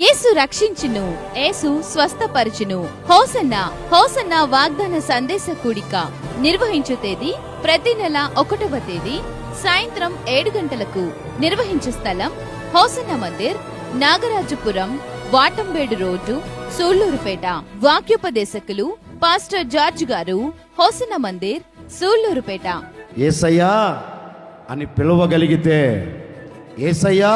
యేసు రక్షించును యేసు స్వస్థపరచును. Hosanna hosanna వాగ్దాన సందేశ కూడిక. నిర్వహించు తేదీ ప్రతి నెల ఒకటవ తేదీ సాయంత్రం ఏడు గంటలకు నిర్వహించు స్థలం హోసన్న మందిర్ నాగరాజపురం వాటంబేడు రోడ్డు సూళ్ళూరుపేట వాక్యోపదేశకులు పాస్టర్ జార్జ్ గారు హోసన్న మందిర్ సూళ్ళూరుపేట ఏసయ్యా అని పిలవగలిగితే ఏసయ్యా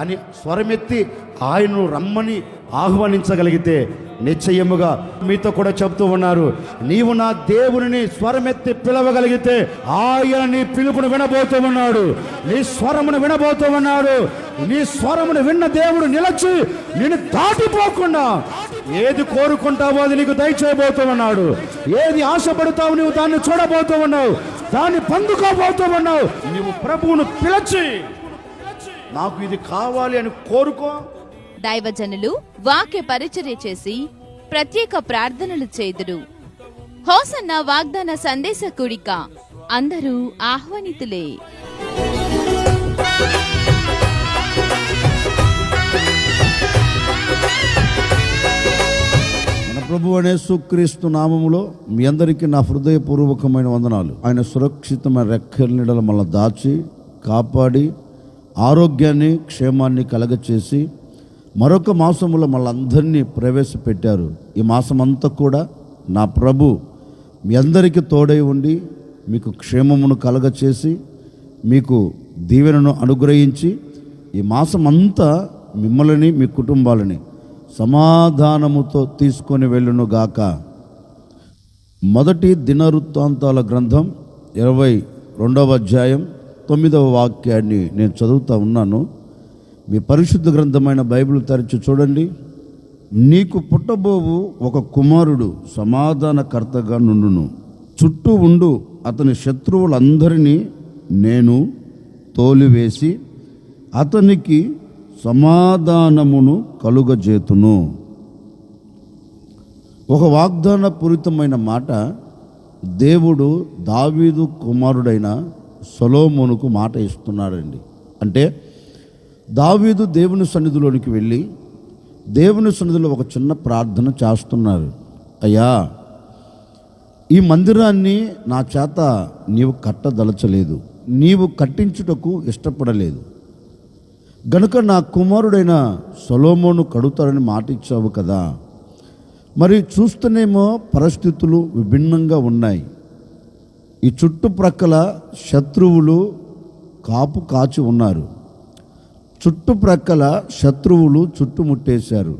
అని స్వరమెత్తి ఆయనను రమ్మని ఆహ్వానించగలిగితే నిశ్చయముగా మీతో కూడా చెప్తూ ఉన్నారు. నీవు నా దేవుని స్వరమెత్తి పిలవగలిగితే ఆయన నీ పిలుపును వినబోతూ ఉన్నాడు. నీ స్వరమును వినబోతూ ఉన్నాడు. నీ స్వరమును విన్న దేవుడు నిలచి నేను దాటిపోకుండా ఏది కోరుకుంటావో అది నీకు దయచేయబోతూ ఉన్నాడు. ఏది ఆశపడతావు నువ్వు దాన్ని చూడబోతూ ఉన్నావు. దాన్ని పొందుకోబోతూ ఉన్నావు. నీవు ప్రభువును పిలిచి నాకు ఇది కావాలి అని కోరుకో. దైవజనులు వాక్య పరిచర్య చేసి ప్రత్యేక ప్రార్థనలు చేదురు. హోసన్న వాగ్దాన సందేశ కూడిక. అందరూ ఆహ్వానితులే. మన ప్రభు అనే సుక్రీస్తు నామములో మీ అందరికీ నా హృదయపూర్వకమైన వందనాలు. ఆయన సురక్షితమైన రెక్కల నీడల మళ్ళీ దాచి కాపాడి ఆరోగ్యాన్ని క్షేమాన్ని కలగచేసి మరొక మాసములో మళ్ళందరినీ ప్రవేశపెట్టారు. ఈ మాసం అంతా కూడా నా ప్రభు మీ అందరికీ తోడై ఉండి మీకు క్షేమమును కలగచేసి మీకు దీవెనను అనుగ్రహించి ఈ మాసం అంతా మిమ్మల్ని మీ కుటుంబాలని సమాధానముతో తీసుకొని వెళ్ళును గాక. మొదటి దినవృత్తాంతాల గ్రంథం ఇరవై రెండవ అధ్యాయం తొమ్మిదవ వాక్యాన్ని నేను చదువుతూ ఉన్నాను. మీ పరిశుద్ధ గ్రంథమైన బైబిల్ తరచు చూడండి. నీకు పుట్టబోవు ఒక కుమారుడు సమాధానకర్తగా నుండును. చుట్టూ ఉండు అతని శత్రువులందరినీ నేను తోలివేసి అతనికి సమాధానమును కలుగజేతును. ఒక వాగ్దాన పూరితమైన మాట దేవుడు దావీదు కుమారుడైన సొలోమోనుకు మాట ఇస్తున్నాడండి. అంటే దావీదు దేవుని సన్నిధిలోనికి వెళ్ళి దేవుని సన్నిధిలో ఒక చిన్న ప్రార్థన చేస్తున్నారు. అయ్యా ఈ మందిరాన్ని నా చేత నీవు కట్టదలచలేదు నీవు కట్టించుటకు ఇష్టపడలేదు. గనుక నా కుమారుడైన సొలోమోను కడుతారని మాట ఇచ్చావు కదా. మరి చూస్తేనేమో పరిస్థితులు విభిన్నంగా ఉన్నాయి. ఈ చుట్టుప్రక్కల శత్రువులు కాపు కాచి ఉన్నారు. చుట్టుప్రక్కల శత్రువులు చుట్టుముట్టేశారు.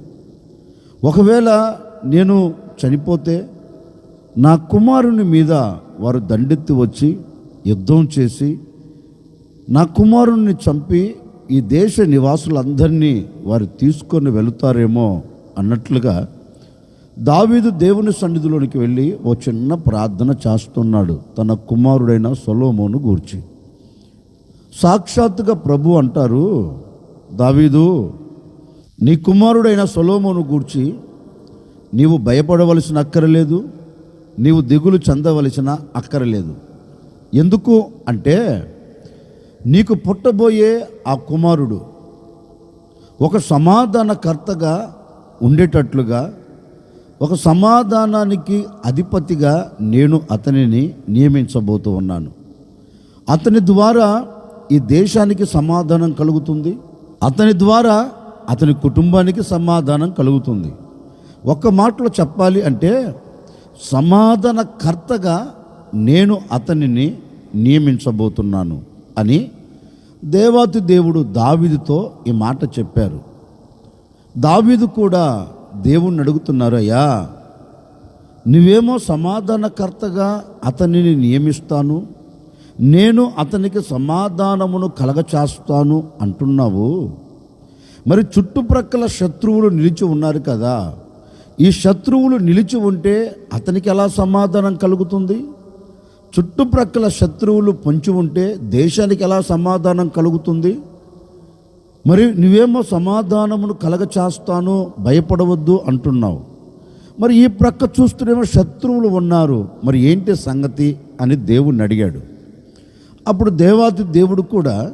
ఒకవేళ నేను చనిపోతే నా కుమారుని మీద వారు దండెత్తి వచ్చి యుద్ధం చేసి నా కుమారుణ్ణి చంపి ఈ దేశ నివాసులందరినీ వారు తీసుకొని వెళుతారేమో అన్నట్లుగా దావీదు దేవుని సన్నిధిలోనికి వెళ్ళి ఓ చిన్న ప్రార్థన చేస్తున్నాడు తన కుమారుడైన సొలోమోను గూర్చి. సాక్షాత్తుగా ప్రభు అంటారు దావీదు నీ కుమారుడైన సొలోమోను గూర్చి నీవు భయపడవలసిన అక్కరలేదు నీవు దిగులు చెందవలసిన అక్కరలేదు. ఎందుకు అంటే నీకు పుట్టబోయే ఆ కుమారుడు ఒక సమాధానకర్తగా ఉండేటట్లుగా ఒక సమాధానానికి అధిపతిగా నేను అతనిని నియమించబోతూ ఉన్నాను. అతని ద్వారా ఈ దేశానికి సమాధానం కలుగుతుంది. అతని ద్వారా అతని కుటుంబానికి సమాధానం కలుగుతుంది. ఒక్క మాటలో చెప్పాలి అంటే సమాధానకర్తగా నేను అతనిని నియమించబోతున్నాను అని దేవాతి దేవుడు దావీదుతో ఈ మాట చెప్పారు. దావీదు కూడా దేవుణ్ణి అడుగుతున్నారు అయ్యా నువ్వేమో సమాధానకర్తగా అతనిని నియమిస్తాను నేను అతనికి సమాధానమును కలగచేస్తాను అంటున్నావు. మరి చుట్టుప్రక్కల శత్రువులు నిలిచి ఉన్నారు కదా. ఈ శత్రువులు నిలిచి ఉంటే అతనికి ఎలా సమాధానం కలుగుతుంది? చుట్టుప్రక్కల శత్రువులు పొంచి ఉంటే దేశానికి ఎలా సమాధానం కలుగుతుంది? మరి నువ్వేమో సమాధానమును కలగచేస్తాను భయపడవద్దు అంటున్నావు. మరి ఈ ప్రక్క చూస్తేనేమో శత్రువులు ఉన్నారు. మరి ఏంటి సంగతి అని దేవుణ్ణి అడిగాడు. అప్పుడు దేవాది దేవుడు కూడా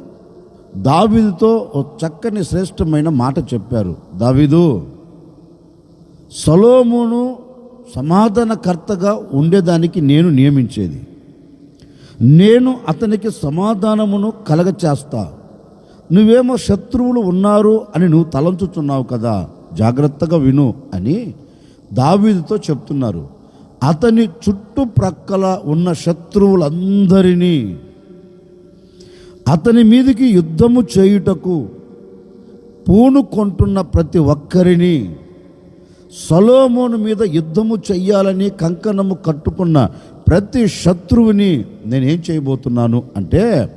దావీదుతో ఒక చక్కని శ్రేష్టమైన మాట చెప్పారు. దావీదు సలోమును సమాధానకర్తగా ఉండేదానికి నేను నియమించేది. నేను అతనికి సమాధానమును కలగచేస్తా. నువ్వేమో శత్రువులు ఉన్నారు అని నువ్వు తలంచుచున్నావు కదా జాగ్రత్తగా విను అని దావీదుతో చెప్తున్నారు. అతని చుట్టుప్రక్కల ఉన్న శత్రువులందరినీ అతని మీదికి యుద్ధము చేయుటకు పూనుకొంటున్న ప్రతి ఒక్కరిని సలోమోను మీద యుద్ధము చెయ్యాలని కంకణము కట్టుకున్న ప్రతి శత్రువుని నేనేం చేయబోతున్నాను అంటే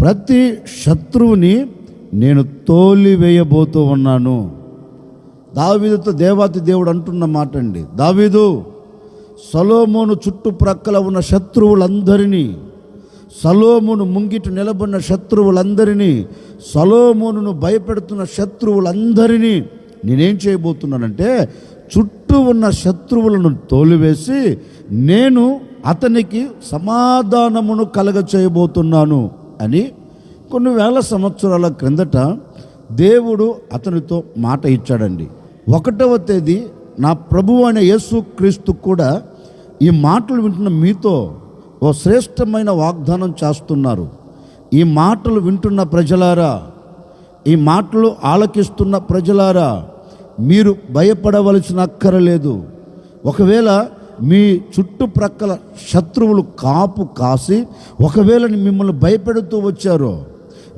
ప్రతి శత్రువుని నేను తోలివేయబోతూ ఉన్నాను. దావీదుతో దేవాతి దేవుడు అంటున్న మాట అండి దావీదు సలోమోను చుట్టుప్రక్కల ఉన్న శత్రువులందరినీ సలోమును ముంగిట నిలబడిన శత్రువులందరినీ సలోమును భయపెడుతున్న శత్రువులందరినీ నేనేం చేయబోతున్నానంటే చుట్టూ ఉన్న శత్రువులను తోలివేసి నేను అతనికి సమాధానమును కలగ చేయబోతున్నాను అని కొన్ని వేల సంవత్సరాల క్రిందట దేవుడు అతనితో మాట ఇచ్చాడండి. ఒకటవ తేదీ నా ప్రభువు అనే యేసు క్రీస్తు కూడా ఈ మాటలు వింటున్న మీతో ఓ శ్రేష్టమైన వాగ్దానం చేస్తున్నారు. ఈ మాటలు వింటున్న ప్రజలారా ఈ మాటలు ఆలకిస్తున్న ప్రజలారా మీరు భయపడవలసిన అక్కరలేదు. ఒకవేళ మీ చుట్టుప్రక్కల శత్రువులు కాపు కాసి ఒకవేళ మిమ్మల్ని భయపెడుతూ వచ్చారో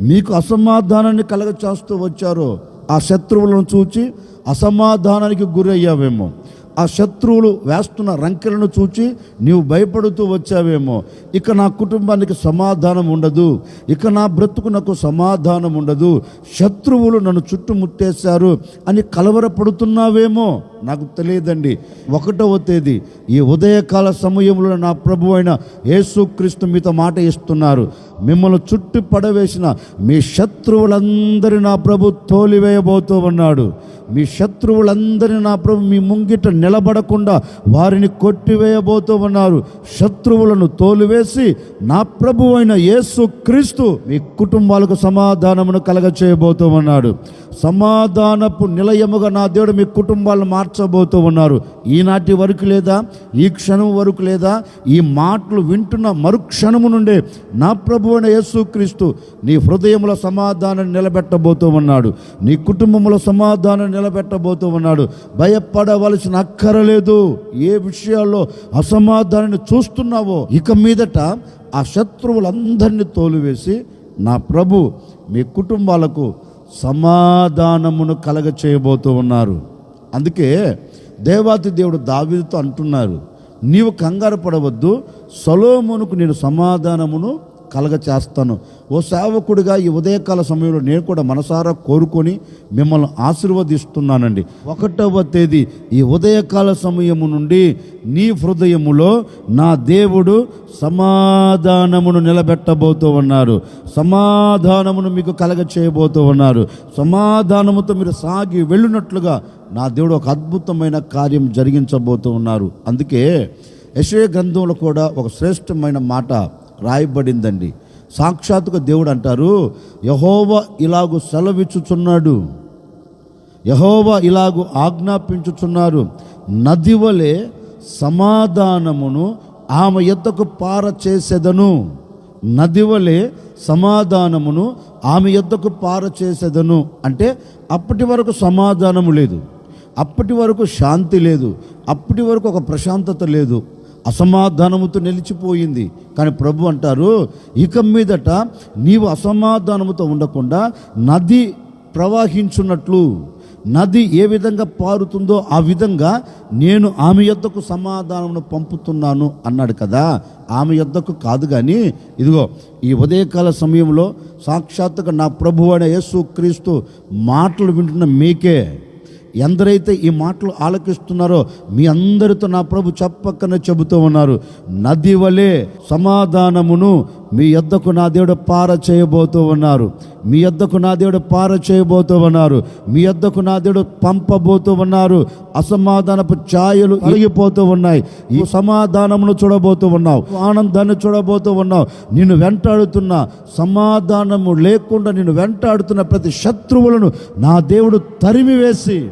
మీకు అసమాధానాన్ని కలగ చేస్తూ వచ్చారో ఆ శత్రువులను చూచి అసమాధానానికి గురయ్యావేమో. ఆ శత్రువులు వేస్తున్న రంకెలను చూచి నీవు భయపడుతూ వచ్చావేమో. ఇక నా కుటుంబానికి సమాధానం ఉండదు. ఇక నా బ్రతుకు నాకు సమాధానం ఉండదు. శత్రువులు నన్ను చుట్టుముట్టేశారు అని కలవరపడుతున్నావేమో నాకు తెలియదండి. ఒకటవ తేదీ ఈ ఉదయకాల సమయంలో నా ప్రభు అయిన యేసుక్రీస్తు మీతో మాట ఇస్తున్నారు. మిమ్మల్ని చుట్టి పడవేసిన మీ శత్రువులందరి నా ప్రభు తోలివేయబోతూ ఉన్నాడు. మీ శత్రువులందరినీ నా ప్రభు మీ ముంగిట నిలబడకుండా వారిని కొట్టివేయబోతూ ఉన్నారు. శత్రువులను తోలివేసి నా ప్రభు అయిన యేసు క్రీస్తు మీ కుటుంబాలకు సమాధానమును కలగ చేయబోతూ ఉన్నాడు. సమాధానపు నిలయముగా నా దేవుడు మీ కుటుంబాలను మార్చబోతూ ఉన్నారు. ఈనాటి వరకు లేదా ఈ క్షణం వరకు లేదా ఈ మాటలు వింటున్న మరుక్షణము నుండే నా ప్రభు అయిన యేసుక్రీస్తు నీ హృదయముల సమాధానం నిలబెట్టబోతూ ఉన్నాడు. నీ కుటుంబముల సమాధానం నిలబెట్టబోతూ ఉన్నాడు. భయపడవలసిన అక్కరలేదు ఏ విషయాల్లో అసమాధానాన్ని చూస్తున్నావో? ఇక మీదట ఆ శత్రువులందరినీ తోలివేసి నా ప్రభు మీ కుటుంబాలకు సమాధానమును కలగ చేయబోతూ ఉన్నారు. అందుకే దేవాతి దేవుడు దావీదుతో అంటున్నారు. నీవు కంగారు పడవద్దు. సొలోమునుకు నేను సమాధానమును కలగ చేస్తాను ఓ సేవకుడిగా ఈ ఉదయకాల సమయంలో నేను కూడా మనసారా కోరుకొని మిమ్మల్ని ఆశీర్వదిస్తున్నానండి. ఒకటవ తేదీ ఈ ఉదయకాల సమయము నుండి నీ హృదయములో నా దేవుడు సమాధానమును నిలబెట్టబోతూ ఉన్నారు. సమాధానమును మీకు కలగ చేయబోతూ ఉన్నారు. సమాధానముతో మీరు సాగి వెళ్ళినట్లుగా నా దేవుడు ఒక అద్భుతమైన కార్యం జరిగించబోతూ ఉన్నారు. అందుకే యశ్వ గ్రంథంలో కూడా ఒక శ్రేష్టమైన మాట రాయబడిందండి. సాక్షాత్తుగా దేవుడు అంటారు యహోవ ఇలాగు సెలవిచ్చుచున్నాడు. యహోవ ఇలాగు ఆజ్ఞాపించుచున్నారు. నది వలె సమాధానమును ఆమె ఎద్దకు పార చేసేదను నది వలె సమాధానమును ఆమె ఎద్దకు పార చేసేదను అంటే అప్పటి వరకు సమాధానము లేదు. అప్పటి వరకు శాంతి లేదు. అప్పటి వరకు ఒక ప్రశాంతత లేదు. అసమాధానముతో నిలిచిపోయింది. కానీ ప్రభు అంటారు ఇక మీదట నీవు అసమాధానముతో ఉండకుండా నది ప్రవహించున్నట్లు. నది ఏ విధంగా పారుతుందో ఆ విధంగా నేను ఆమె యొద్దకు సమాధానమును పంపుతున్నాను అన్నాడు కదా. ఆమె యొద్దకు కాదు కానీ ఇదిగో ఈ ఉదయకాల సమయంలో సాక్షాత్తుగా నా ప్రభు అనే యేసు క్రీస్తు మాటలు వింటున్న మీకే ఎందరైతే ఈ మాటలు ఆలకిస్తున్నారో మీ అందరితో నా ప్రభు చెప్పక్కన చెబుతూ ఉన్నారు. నది వలె సమాధానమును మీ యొద్దకు నా దేవుడు పార చేయబోతూ ఉన్నారు. మీ యొద్దకు నా దేవుడు పార చేయబోతూ ఉన్నారు. మీ యొద్దకు నా దేవుడు పంపబోతూ ఉన్నారు. అసమాధానపు ఛాయలు కలిగిపోతూ ఉన్నాయి. ఈ సమాధానమును చూడబోతూ ఉన్నావు. ఆనందాన్ని చూడబోతూ ఉన్నావు. నిన్ను వెంటాడుతున్న సమాధానము లేకుండా నిన్ను వెంటాడుతున్న ప్రతి శత్రువులను నా దేవుడు తరిమివేసి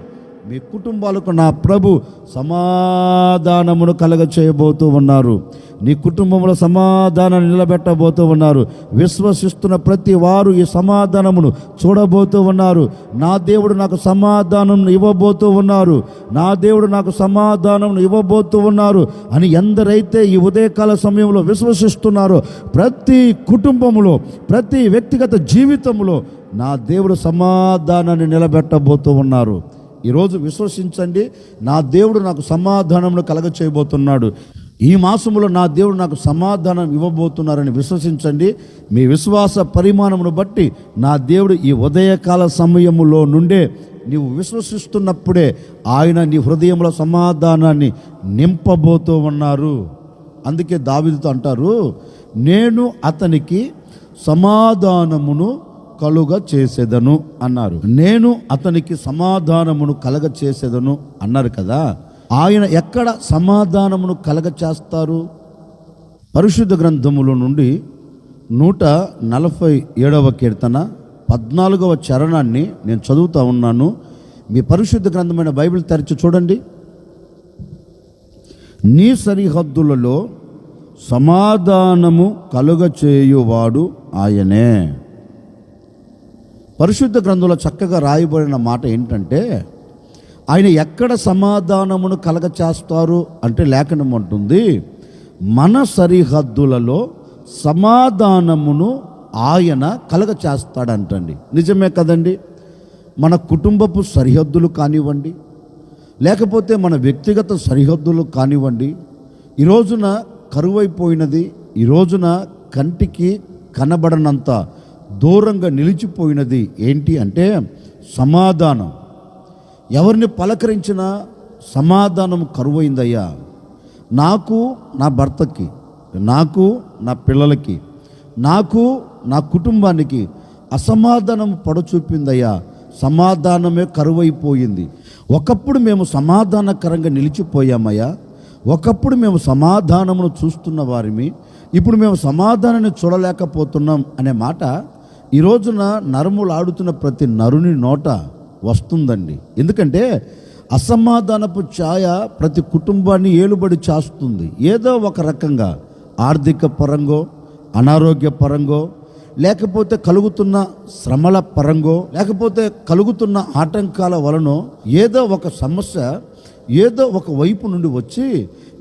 మీ కుటుంబాలకు నా ప్రభు సమాధానమును కలగ చేయబోతూ ఉన్నారు. నీ కుటుంబంలో సమాధానాన్ని నిలబెట్టబోతూ ఉన్నారు. విశ్వసిస్తున్న ప్రతి వారు ఈ సమాధానమును చూడబోతూ ఉన్నారు. నా దేవుడు నాకు సమాధానం ఇవ్వబోతూ ఉన్నారు. నా దేవుడు నాకు సమాధానం ఇవ్వబోతూ ఉన్నారు అని ఎందరైతే ఈ ఉదయకాల సమయంలో విశ్వసిస్తున్నారో ప్రతి కుటుంబంలో ప్రతి వ్యక్తిగత జీవితంలో నా దేవుడు సమాధానాన్ని నిలబెట్టబోతూ ఉన్నారు. ఈరోజు విశ్వసించండి. నా దేవుడు నాకు సమాధానమును కలగ చేయబోతున్నాడు ఈ మాసములో నా దేవుడు నాకు సమాధానం ఇవ్వబోతున్నారని విశ్వసించండి. మీ విశ్వాస పరిమాణమును బట్టి నా దేవుడు ఈ ఉదయకాల సమయములో నుండే నీవు విశ్వసిస్తున్నప్పుడే ఆయన నీ హృదయంలో సమాధానాన్ని నింపబోతూ ఉన్నారు. అందుకే దావిదుతో అంటారు నేను అతనికి సమాధానమును కలుగ చేసేదను అన్నారు. నేను అతనికి సమాధానమును కలగ చేసేదను అన్నారు కదా? ఆయన ఎక్కడ సమాధానమును కలగ చేస్తారు? పరిశుద్ధ గ్రంథముల నుండి నూట నలభై ఏడవ కీర్తన పద్నాలుగవ చరణాన్ని నేను చదువుతూ ఉన్నాను. మీ పరిశుద్ధ గ్రంథమైన బైబిల్ తెరిచి చూడండి. నీ సరిహద్దులలో సమాధానము కలుగచేయువాడు ఆయనే. పరిశుద్ధ గ్రంథంలో చక్కగా రాయబడిన మాట ఏంటంటే ఆయన ఎక్కడ సమాధానమును కలగ చేస్తారు అంటే లేఖనం ఉంటుంది మన సరిహద్దులలో సమాధానమును ఆయన కలగ చేస్తాడంటండి నిజమే కదండి? మన కుటుంబపు సరిహద్దులు కానివ్వండి లేకపోతే మన వ్యక్తిగత సరిహద్దులు కానివ్వండి ఈ రోజున కరువైపోయినది ఈ రోజున కంటికి కనబడనంత దూరంగా నిలిచిపోయినది ఏంటి అంటే సమాధానం. ఎవరిని పలకరించినా సమాధానం కరువైందయ్యా. నాకు నా భర్తకి నాకు నా పిల్లలకి నాకు నా కుటుంబానికి అసమాధానం పడచూపిందయ్యా. సమాధానమే కరువైపోయింది. ఒకప్పుడు మేము సమాధానకరంగా నిలిచిపోయామయ్యా. ఒకప్పుడు మేము సమాధానమును చూస్తున్న వారిమి ఇప్పుడు మేము సమాధానాన్ని చూడలేకపోతున్నాం అనే మాట ఈ రోజున నరములు ఆడుతున్న ప్రతి నరుని నోట వస్తుందండి. ఎందుకంటే అసమాధానపు ఛాయ ప్రతి కుటుంబాన్ని ఏలుబడి చేస్తుంది. ఏదో ఒక రకంగా ఆర్థిక పరంగో అనారోగ్య పరంగో లేకపోతే కలుగుతున్న శ్రమల పరంగో లేకపోతే కలుగుతున్న ఆటంకాల వలనో ఏదో ఒక సమస్య ఏదో ఒక వైపు నుండి వచ్చి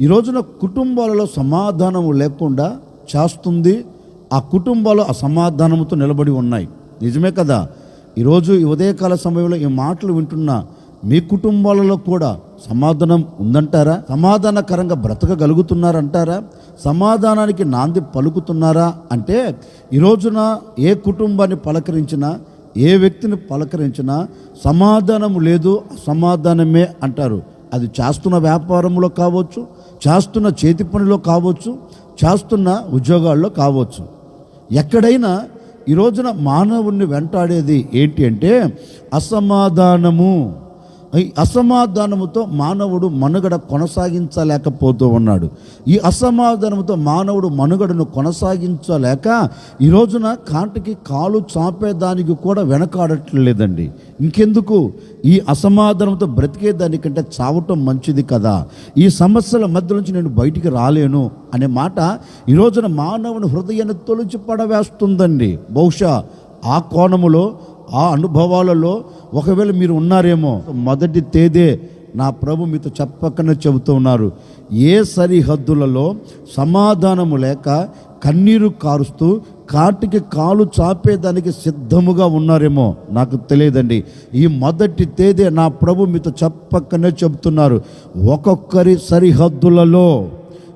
ఈ రోజున కుటుంబాలలో సమాధానం లేకుండా చేస్తుంది. ఆ కుటుంబాలు అసమాధానంతో నిలబడి ఉన్నాయి. నిజమే కదా? ఈరోజు ఈ ఉదయకాల సమయంలో ఈ మాటలు వింటున్న మీ కుటుంబాలలో కూడా సమాధానం ఉందంటారా? సమాధానకరంగా బ్రతకగలుగుతున్నారంటారా? సమాధానానికి నాంది పలుకుతున్నారా? అంటే ఈరోజున ఏ కుటుంబాన్ని పలకరించినా ఏ వ్యక్తిని పలకరించినా సమాధానం లేదు సమాధానమే అంటారు. అది చేస్తున్న వ్యాపారంలో కావచ్చు చేస్తున్న చేతి పనిలో కావచ్చు చేస్తున్న ఉద్యోగాల్లో కావచ్చు. ఎక్కడైనా ఈ రోజున మానవుణ్ణి వెంటాడేది ఏంటి అంటే అసమాధానము. ఈ అసమాధానముతో మానవుడు మనుగడ కొనసాగించలేకపోతూ ఉన్నాడు. ఈ అసమాధానముతో మానవుడు మనుగడను కొనసాగించలేక ఈ రోజున కాంటికి కాలు చాపేదానికి కూడా వెనకాడట్లేదండి. ఇంకెందుకు? ఈ అసమాధానంతో బ్రతికేదానికంటే చావటం మంచిది కదా. ఈ సమస్యల మధ్య నుంచి నేను బయటికి రాలేను అనే మాట ఈ రోజున మానవుని హృదయాన్ని తొలిచి పడవేస్తుందండి బహుశా ఆ కోణములో ఆ అనుభవాలలో ఒకవేళ మీరు ఉన్నారేమో మొదటి తేదే నా ప్రభు మీతో చెప్పకనే చెబుతూ ఉన్నారు. ఏ సరిహద్దులలో సమాధానము లేక కన్నీరు కారుస్తూ కాటికి కాలు చాపేదానికి సిద్ధముగా ఉన్నారేమో నాకు తెలియదండి. ఈ మొదటి తేదీ నా ప్రభు మీతో చెప్పకనే చెబుతున్నారు. ఒక్కొక్కరి సరిహద్దులలో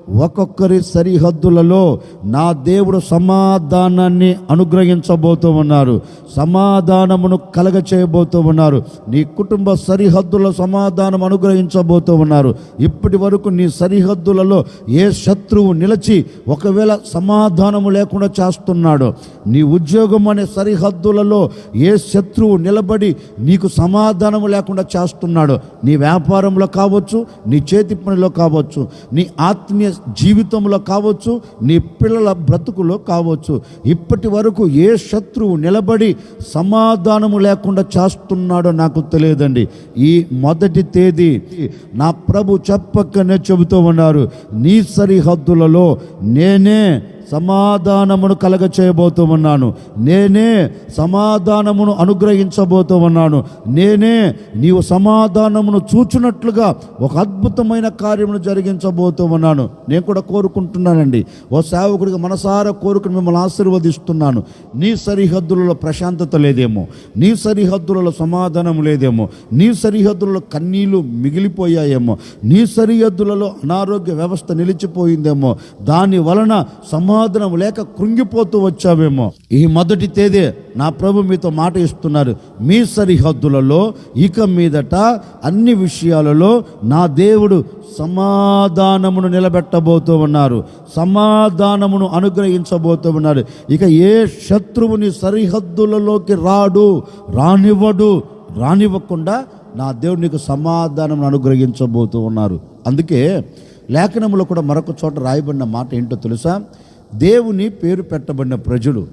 ఒక్కొక్కరి సరిహద్దులలో నా దేవుడు సమాధానాన్ని అనుగ్రహించబోతూ ఉన్నారు. సమాధానమును కలగ చేయబోతూ ఉన్నారు. నీ కుటుంబ సరిహద్దుల సమాధానం అనుగ్రహించబోతూ ఉన్నారు. ఇప్పటి వరకు నీ సరిహద్దులలో ఏ శత్రువు నిలిచి ఒకవేళ సమాధానము లేకుండా చేస్తున్నాడో నీ ఉద్యోగం అనే సరిహద్దులలో ఏ శత్రువు నిలబడి నీకు సమాధానము లేకుండా చేస్తున్నాడో నీ వ్యాపారంలో కావచ్చు నీ చేతి పనిలో కావచ్చు నీ ఆత్మీయ జీవితంలో కావచ్చు నీ పిల్లల బ్రతుకులో కావచ్చు ఇప్పటి వరకు ఏ శత్రువు నిలబడి సమాధానము లేకుండా చేస్తున్నాడో నాకు తెలియదండి. ఈ మొదటి తేదీ నా ప్రభు చెప్పకనే చెబుతూ ఉన్నారు నీ సరిహద్దులలో నేనే సమాధానమును కలగ చేయబోతూ ఉన్నాను నేనే సమాధానమును అనుగ్రహించబోతూ ఉన్నాను నేనే నీవు సమాధానమును చూచున్నట్లుగా ఒక అద్భుతమైన కార్యమును జరిగించబోతూ ఉన్నాను నేను కూడా కోరుకుంటున్నానండి. ఓ సేవకుడికి మనసారా కోరుకుని మిమ్మల్ని ఆశీర్వదిస్తున్నాను. నీ సరిహద్దులలో ప్రశాంతత లేదేమో. నీ సరిహద్దులలో సమాధానం లేదేమో. నీ సరిహద్దులలో కన్నీళ్ళు మిగిలిపోయాయేమో. నీ సరిహద్దులలో అనారోగ్య వ్యవస్థ నిలిచిపోయిందేమో. దాని వలన సమా సమాధానం లేక కృంగిపోతూ వచ్చావేమో. ఈ మొదటి తేదీ నా ప్రభు మీతో మాట ఇస్తున్నారు. మీ సరిహద్దులలో ఇక మీదట అన్ని విషయాలలో నా దేవుడు సమాధానమును నిలబెట్టబోతూ ఉన్నారు. సమాధానమును అనుగ్రహించబోతూ ఉన్నారు. ఇక ఏ శత్రువుని సరిహద్దులలోకి రాడు రానివ్వడు రానివ్వకుండా నా దేవుడు నీకు సమాధానం అనుగ్రహించబోతూ ఉన్నారు. అందుకే లేఖనంలో కూడా మరొక చోట రాయబడిన మాట ఏంటో తెలుసా? దేవుని పేరు పెట్టబడిన ప్రజలు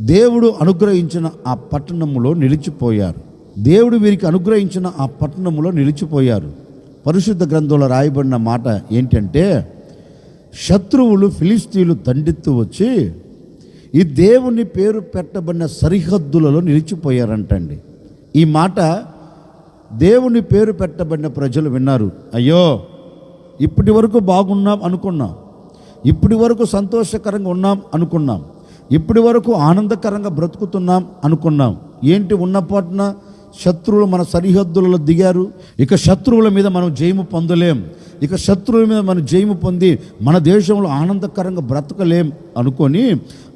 దేవుడు అనుగ్రహించిన ఆ పట్టణములో నిలిచిపోయారు. దేవుడు వీరికి అనుగ్రహించిన ఆ పట్టణములో నిలిచిపోయారు. పరిశుద్ధ గ్రంథంలో రాయబడిన మాట ఏంటంటే శత్రువులు ఫిలిస్తీన్లు దండెత్తు వచ్చి ఈ దేవుని పేరు పెట్టబడిన సరిహద్దులలో నిలిచిపోయారంటండి. ఈ మాట దేవుని పేరు పెట్టబడిన ప్రజలు విన్నారు. అయ్యో ఇప్పటి వరకు బాగున్నాం అనుకున్నాం. ఇప్పటి వరకు సంతోషకరంగా ఉన్నాం అనుకున్నాం. ఇప్పటి వరకు ఆనందకరంగా బ్రతుకుతున్నాం అనుకున్నాం. ఏంటి ఉన్నపాటున? శత్రువులు మన సరిహద్దులలో దిగారు. ఇక శత్రువుల మీద మనం జయము పొందలేం. ఇక శత్రువుల మీద మనం జయము పొంది మన దేశంలో ఆనందకరంగా బ్రతకలేం అనుకొని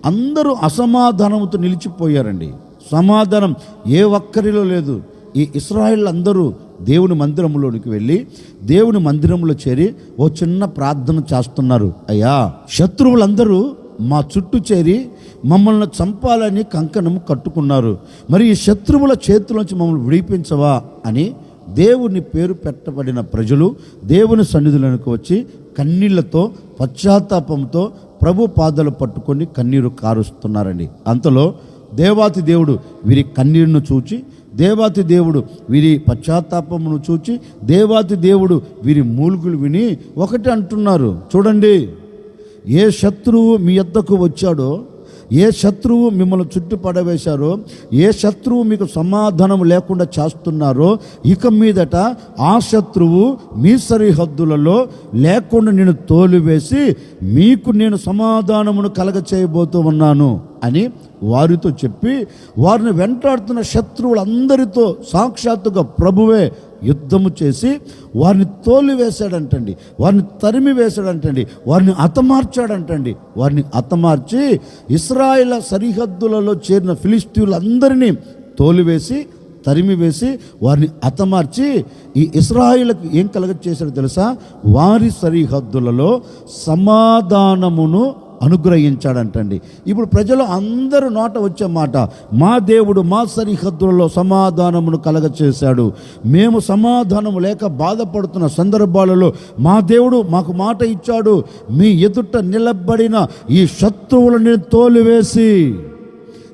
అందరూ అసమాధానంతో నిలిచిపోయారండి. సమాధానం ఏ ఒక్కరిలో లేదు. ఈ ఇస్రాయిల్ అందరూ దేవుని మందిరంలోనికి వెళ్ళి దేవుని మందిరంలో చేరి ఓ చిన్న ప్రార్థన చేస్తున్నారు. అయ్యా శత్రువులందరూ మా చుట్టూ చేరి మమ్మల్ని చంపాలని కంకణం కట్టుకున్నారు. మరి ఈ శత్రువుల చేతిలోంచి మమ్మల్ని విడిపించవా అని దేవుని పేరు పెట్టబడిన ప్రజలు దేవుని సన్నిధులకు వచ్చి కన్నీళ్ళతో పశ్చాత్తాపంతో ప్రభు పాదాలు పట్టుకొని కన్నీరు కారుస్తున్నారండి. అంతలో దేవాతి దేవుడు వీరి కన్నీరును చూచి దేవాతి దేవుడు వీరి పశ్చాత్తాపమును చూచి దేవాతి దేవుడు వీరి మూలుగులు విని ఒకటి అంటున్నారు. చూడండి ఏ శత్రువు మీ యొద్దకు వచ్చాడో ఏ శత్రువు మిమ్మల్ని చుట్టుపడవేశారో ఏ శత్రువు మీకు సమాధానం లేకుండా చేస్తున్నారో ఇక మీదట ఆ శత్రువు మీ సరిహద్దులలో లేకుండా నేను తోలివేసి మీకు నేను సమాధానమును కలగ చేయబోతూ ఉన్నాను అని వారితో చెప్పి వారిని వెంటాడుతున్న శత్రువులందరితో సాక్షాత్తుగా ప్రభువే యుద్ధము చేసి వారిని తోలి వేశాడంటండి వారిని తరిమి వేశాడంటండి వారిని హతమార్చాడంటండి. వారిని హతమార్చి ఇస్రాయిల సరిహద్దులలో చేరిన ఫిలిస్తీన్లందరినీ తోలివేసి తరిమి వేసి వారిని హతమార్చి ఈ ఇస్రాయిలకు ఏం కలగ చేశాడో తెలుసా? వారి సరిహద్దులలో సమాధానమును అనుగ్రహించాడంటండి. ఇప్పుడు ప్రజలు అందరూ నోట వచ్చే మాట మా దేవుడు మా సరిహద్దులలో సమాధానమును కలగచేశాడు. మేము సమాధానం లేక బాధపడుతున్న సందర్భాలలో మా దేవుడు మాకు మాట ఇచ్చాడు. మీ ఎదుట నిలబడిన ఈ శత్రువులని తోలివేసి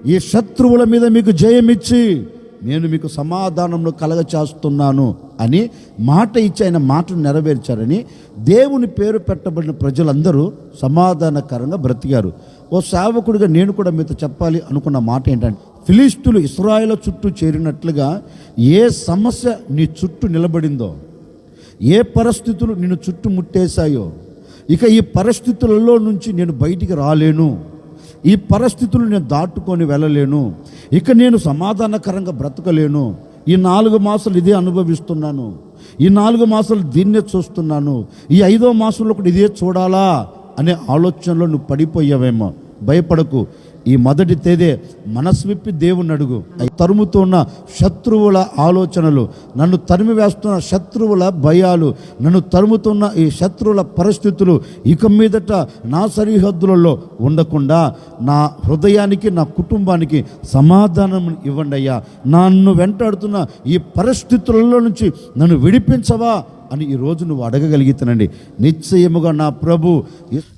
ఈ శత్రువుల మీద మీకు జయమిచ్చి నేను మీకు సమాధానంలో కలగచేస్తున్నాను అని మాట ఇచ్చి ఆయన మాటను నెరవేర్చారని దేవుని పేరు పెట్టబడిన ప్రజలందరూ సమాధానకరంగా బ్రతికారు. ఓ సేవకుడిగా నేను కూడా మీతో చెప్పాలి అనుకున్న మాట ఏంటంటే ఫిలిస్తులు ఇస్రాయల చుట్టూ చేరినట్లుగా ఏ సమస్య నీ చుట్టూ నిలబడిందో ఏ పరిస్థితులు నిన్ను చుట్టుముట్టేశాయో ఇక ఈ పరిస్థితులలో నుంచి నేను బయటికి రాలేను. ఈ పరిస్థితులు నేను దాటుకొని వెళ్ళలేను. ఇక నేను సమాధానకరంగా బ్రతకలేను. ఈ నాలుగు మాసాలు ఇదే అనుభవిస్తున్నాను. ఈ నాలుగు మాసాలు దీన్నే చూస్తున్నాను. ఈ ఐదో మాసంలో కూడా ఇదే చూడాలా అనే ఆలోచనలో నువ్వు పడిపోయావేమో. భయపడకు. ఈ మొదటి తేదే మనస్విప్పి దేవుని అడుగు. తరుముతున్న శత్రువుల ఆలోచనలు నన్ను తరిమి వేస్తున్న శత్రువుల భయాలు నన్ను తరుముతున్న ఈ శత్రువుల పరిస్థితులు ఇక మీదట నా సరిహద్దులలో ఉండకుండా నా హృదయానికి నా కుటుంబానికి సమాధానం ఇవ్వండి అయ్యా. నన్ను వెంటాడుతున్న ఈ పరిస్థితులలో నుంచి నన్ను విడిపించవా? అని ఈ నువ్వు అడగగలిగితేనండి నిశ్చయముగా నా ప్రభు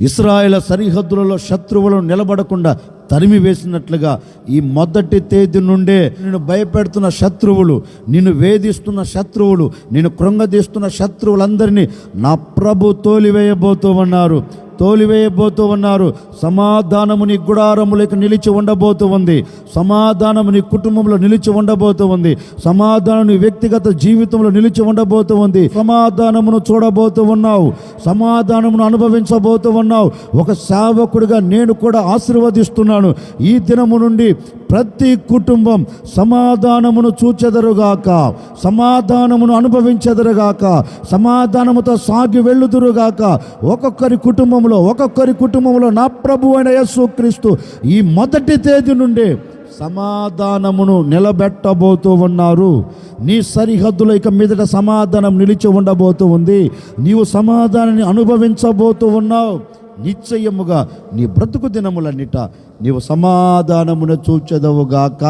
ఇస్రాయేల్ సరిహద్దులలో శత్రువులను నిలబడకుండా తరిమి వేసినట్లుగా ఈ మొదటి తేదీ నుండే నేను భయపెడుతున్న శత్రువులు నిన్ను వేధిస్తున్న శత్రువులు నేను కృంగదీస్తున్న శత్రువులందరినీ నా ప్రభు తోలివేయబోతూ ఉన్నారు. తోలివేయబోతూ ఉన్నారు. సమాధానము నీ గుడారములకు నిలిచి ఉండబోతూ ఉంది. సమాధానము నీ కుటుంబంలో నిలిచి ఉండబోతూ ఉంది. సమాధానం నీ వ్యక్తిగత జీవితంలో నిలిచి ఉండబోతూ ఉంది. సమాధానమును చూడబోతూ ఉన్నావు. సమాధానమును అనుభవించబోతూ ఉన్నావు. ఒక సేవకుడిగా నేను కూడా ఆశీర్వదిస్తున్నాను. ఈ దినము నుండి ప్రతి కుటుంబం సమాధానమును చూచెదరుగాక సమాధానమును అనుభవించెదరుగాక సమాధానముతో సాగి వెళ్ళుదురుగాక ఒక్కొక్కరి కుటుంబంలో ఒక్కొక్కరి కుటుంబంలో నా ప్రభు అయిన యేసు క్రీస్తు ఈ మొదటి తేదీ నుండి సమాధానమును నిలబెట్టబోతూ ఉన్నారు. నీ సరిహద్దులో ఇక మీదట సమాధానం నిలిచి ఉండబోతూ ఉంది. నీవు సమాధానాన్ని అనుభవించబోతూ ఉన్నావు. నిశ్చయముగా నీ బ్రతుకు దినములన్నిట నీవు సమాధానమును చూచెదవుగాక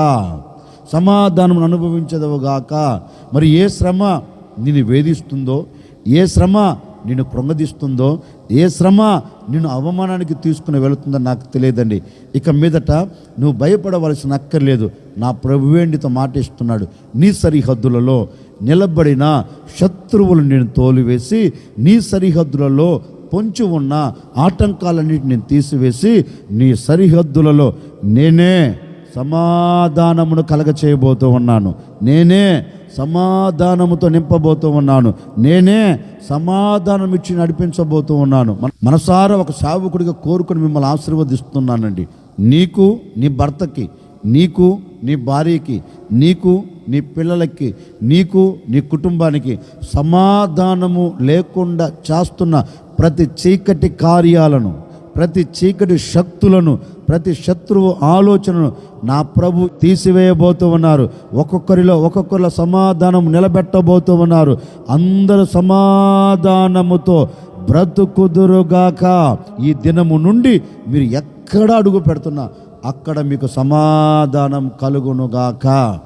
సమాధానమును అనుభవించదవుగాక మరి ఏ శ్రమ నిన్ను వేధిస్తుందో ఏ శ్రమ నిన్ను కృంగదీస్తుందో ఏ శ్రమ నిన్ను అవమానానికి తీసుకుని వెళుతుందో నాకు తెలియదండి. ఇక మీదట నువ్వు భయపడవలసిన అక్కర్లేదు. నా ప్రభువే నీతో మాట ఇస్తున్నాడు. నీ సరిహద్దులలో నిలబడిన శత్రువులు నేను తోలివేసి నీ సరిహద్దులలో పొంచి ఉన్న ఆటంకాలన్నిటిని తీసివేసి నీ సరిహద్దులలో నేనే సమాధానమును కలగ చేయబోతూ ఉన్నాను. నేనే సమాధానముతో నింపబోతూ ఉన్నాను. నేనే సమాధానం ఇచ్చి నడిపించబోతూ ఉన్నాను. మన- మనసారా ఒక సేవకుడిగా కోరుకొని మిమ్మల్ని ఆశీర్వదిస్తున్నానండి. నీకు నీ భర్తకి నీకు నీ భార్యకి నీకు నీ పిల్లలకి నీకు నీ కుటుంబానికి సమాధానము లేకుండా చేస్తున్న ప్రతి చీకటి కార్యాలను ప్రతి చీకటి శక్తులను ప్రతి శత్రువు ఆలోచనను నా ప్రభు తీసివేయబోతూ ఉన్నారు. ఒక్కొక్కరిలో ఒక్కొక్కరిలో సమాధానం నిలబెట్టబోతూ ఉన్నారు. అందరూ సమాధానముతో బ్రతుకుదురుగాక. ఈ దినము నుండి మీరు ఎక్కడ అడుగు పెడుతున్నా అక్కడ మీకు సమాధానం కలుగునుగాక.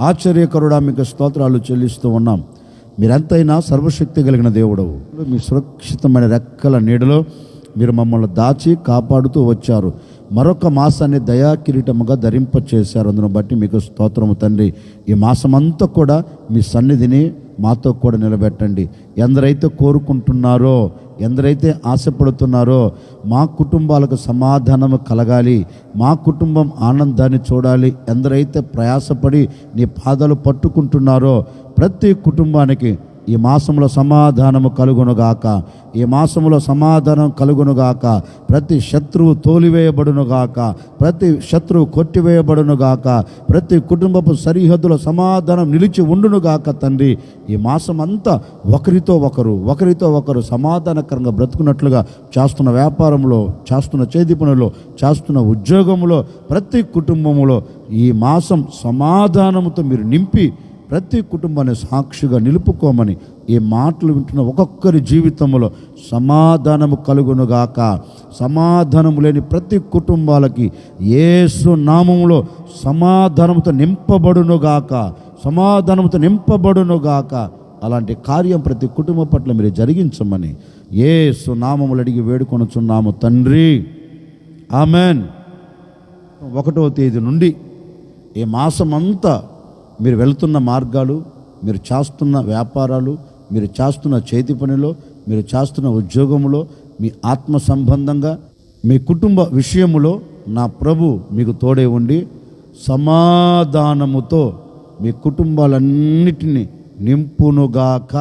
ఆశ్చర్యకరుడా మీకు స్తోత్రాలు చెల్లిస్తూ ఉన్నాం. మీరెంతైనా సర్వశక్తి కలిగిన దేవుడవు. మీ సురక్షితమైన రెక్కల నీడలో మీరు మమ్మల్ని దాచి కాపాడుతూ వచ్చారు. మరొక మాసాన్ని దయా కిరీటముగా ధరింపచేశారు. అందును బట్టి మీకు స్తోత్రము తండ్రి. ఈ మాసమంతా కూడా మీ సన్నిధిని మాతో కూడా నిలబెట్టండి. ఎందరైతే కోరుకుంటున్నారో ఎందరైతే ఆశపడుతున్నారో మా కుటుంబాలకు సమాధానము కలగాలి. మా కుటుంబం ఆనందాన్ని చూడాలి. ఎందరైతే ప్రయాసపడి నీ పాదాలు పట్టుకుంటున్నారో ప్రతి కుటుంబానికి ఈ మాసంలో సమాధానము కలుగునుగాక. ఈ మాసంలో సమాధానం కలుగునుగాక. ప్రతి శత్రువు తోలివేయబడునుగాక. ప్రతి శత్రువు కొట్టివేయబడునుగాక. ప్రతి కుటుంబపు సరిహద్దుల సమాధానం నిలిచి ఉండునుగాక తండ్రి. ఈ మాసం అంతా ఒకరితో ఒకరు ఒకరితో ఒకరు సమాధానకరంగా బ్రతుకున్నట్లుగా చేస్తున్న వ్యాపారంలో చేస్తున్న చేతి పనుల్లో చేస్తున్న ఉద్యోగంలో ప్రతి కుటుంబంలో ఈ మాసం సమాధానంతో మీరు నింపి ప్రతి కుటుంబాన్ని సాక్షిగా నిలుపుకోమని ఈ మాటలు వింటున్న ఒక్కొక్కరి జీవితంలో సమాధానము కలుగునుగాక. సమాధానము లేని ప్రతి కుటుంబాలకి ఏసు నామములో సమాధానముతో నింపబడునుగాక. సమాధానముతో నింపబడునుగాక. అలాంటి కార్యం ప్రతి కుటుంబం పట్ల మీరు జరిగించమని ఏసు నామములు అడిగి వేడుకొనుచున్నాము తండ్రి. ఆమెన్. ఒకటో తేదీ నుండి ఈ మాసమంతా మీరు వెళ్తున్న మార్గాలు మీరు చేస్తున్న వ్యాపారాలు మీరు చేస్తున్న చేతి పనిలో మీరు చేస్తున్న ఉద్యోగంలో మీ ఆత్మ సంబంధంగా మీ కుటుంబ విషయములో నా ప్రభు మీకు తోడే ఉండి సమాధానముతో మీ కుటుంబాలన్నిటినీ నింపునుగాక.